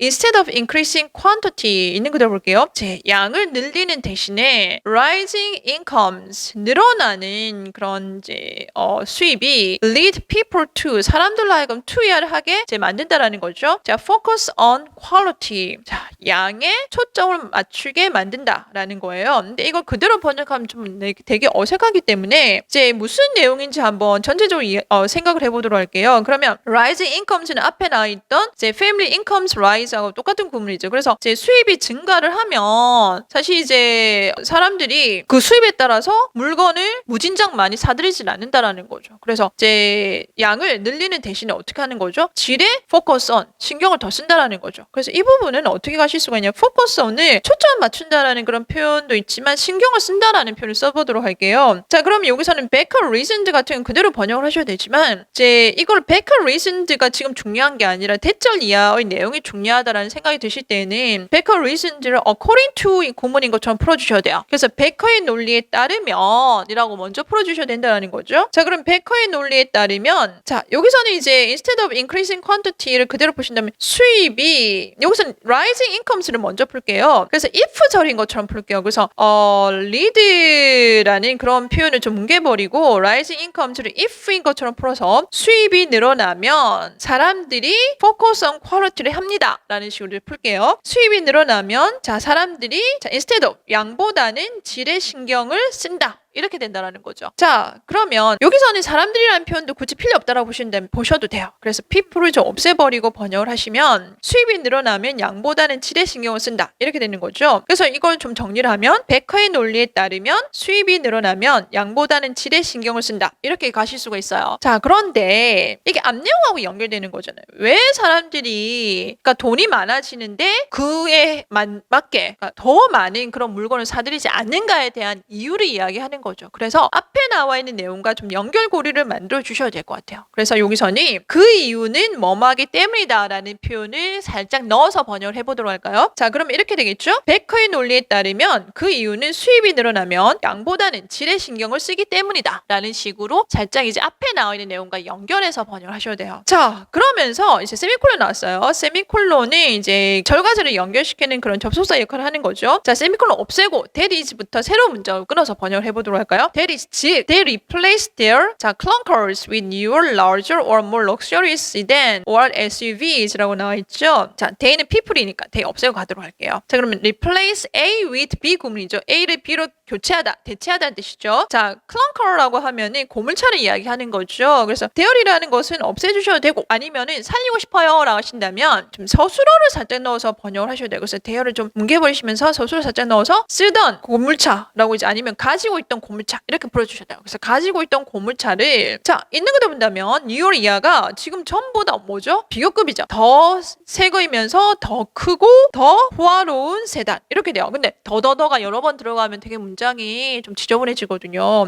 instead of increasing quantity 있는 그대로 볼게요. 제 양을 늘리는 대신에 rising incomes 늘어나는 그런 이제 어, 수입이 lead people to 사람들로 하여금 투여를 하게 이제 만든다라는 거죠. 자, focus on quality. 자, 양에 초점을 맞추게 만든다라는 거예요. 근데 이걸 그대로 번역하면 좀 네- 되게 어색하기 때문에 이제 무슨 내용인지 한번 전체적으로 이- 어, 생각을 해보도록 할게요. 그러면 rising incomes는 앞에 나와 있던 이제 family incomes 하고 똑같은 구문이죠. 그래서 이제 수입이 증가를 하면 사실 이제 사람들이 그 수입에 따라서 물건을 무진장 많이 사들이진 않는다라는 거죠. 그래서 이제 양을 늘리는 대신에 어떻게 하는 거죠? 질에 focus on 신경을 더 쓴다라는 거죠. 그래서 이 부분은 어떻게 가실 수가 있냐? focus on을 초점을 맞춘다라는 그런 표현도 있지만 신경을 쓴다라는 표현을 써보도록 할게요. 자, 그럼 여기서는 reasoned 같은 건 그대로 번역을 하셔야 되지만 이제 이걸 better reasoned가 지금 중요한 게 아니라 대절 이하의 내용이 중요 하다라는 생각이 드실 때는 better reasoned를 according to 이 구문인 것처럼 풀어주셔야 돼요. 그래서 베커의 논리에 따르면이라고 먼저 풀어주셔야 된다는 거죠. 자, 그럼 베커의 논리에 따르면 자 여기서는 이제 instead of increasing quantity를 그대로 보신다면 수입이 여기서는 rising incomes를 먼저 풀게요. 그래서 if 절인 것처럼 풀게요. 그래서 어 lead라는 그런 표현을 좀 뭉개버리고 rising incomes를 if인 것처럼 풀어서 수입이 늘어나면 사람들이 focus on quality를 합니다. 라는 식으로 풀게요. 수입이 늘어나면 자 사람들이 자 instead of 양보다는 질에 신경을 쓴다. 이렇게 된다라는 거죠. 자, 그러면 여기서는 사람들이라는 표현도 굳이 필요 없다라고 보신다면 보셔도 돼요. 그래서 people을 좀 없애버리고 번역을 하시면 수입이 늘어나면 양보다는 질에 신경을 쓴다. 이렇게 되는 거죠. 그래서 이걸 좀 정리를 하면 베커의 논리에 따르면 수입이 늘어나면 양보다는 질에 신경을 쓴다. 이렇게 가실 수가 있어요. 자, 그런데 이게 앞 내용하고 연결되는 거잖아요. 왜 사람들이 그러니까 돈이 많아지는데 그에 만- 맞게 그러니까 더 많은 그런 물건을 사들이지 않는가에 대한 이유를 이야기하는 거죠. 그래서 앞에 나와 있는 내용과 좀 연결고리를 만들어 주셔야 될 것 같아요. 그래서 여기서는 그 이유는 뭐뭐하기 때문이다라는 표현을 살짝 넣어서 번역을 해보도록 할까요? 자, 그럼 이렇게 되겠죠? 베커의 논리에 따르면 그 이유는 수입이 늘어나면 양보다는 질에 신경을 쓰기 때문이다라는 식으로 살짝 이제 앞에 나와 있는 내용과 연결해서 번역을 하셔야 돼요. 자, 그러면서 이제 세미콜론 나왔어요. 세미콜론은 이제 절과절을 연결시키는 그런 접속사 역할을 하는 거죠. 자, 세미콜론 없애고 is부터 새로운 문장을 끊어서 번역을 해보도록 할까요? That is 즉, they replace their 자 clunkers with newer, larger or more luxurious sedan or SUVs라고 나와 있죠. 자, they는 people이니까 they 없애고 가도록 할게요. 자, 그러면 replace A with B 구문이죠. A를 B로 교체하다, 대체하다는 뜻이죠. 자, clunker라고 하면은 고물차를 이야기하는 거죠. 그래서 대열이라는 것은 없애주셔도 되고 아니면은 살리고 싶어요라고 하신다면 좀 서술어를 살짝 넣어서 번역을 하셔야 돼요. 그래서 대열을 좀 뭉개버리시면서 서술을 살짝 넣어서 쓰던 고물차라고 이제 아니면 가지고 있던 고물차 이렇게 풀어주셔야 돼요. 그래서 가지고 있던 고물차를 자 있는 거다 본다면 이하가 지금 전보다 뭐죠? 비교급이죠. 더 새 거이면서 더 크고 더 호화로운 세단 이렇게 돼요. 근데 더더더가 여러 번 들어가면 되게 문장이 좀 지저분해지거든요.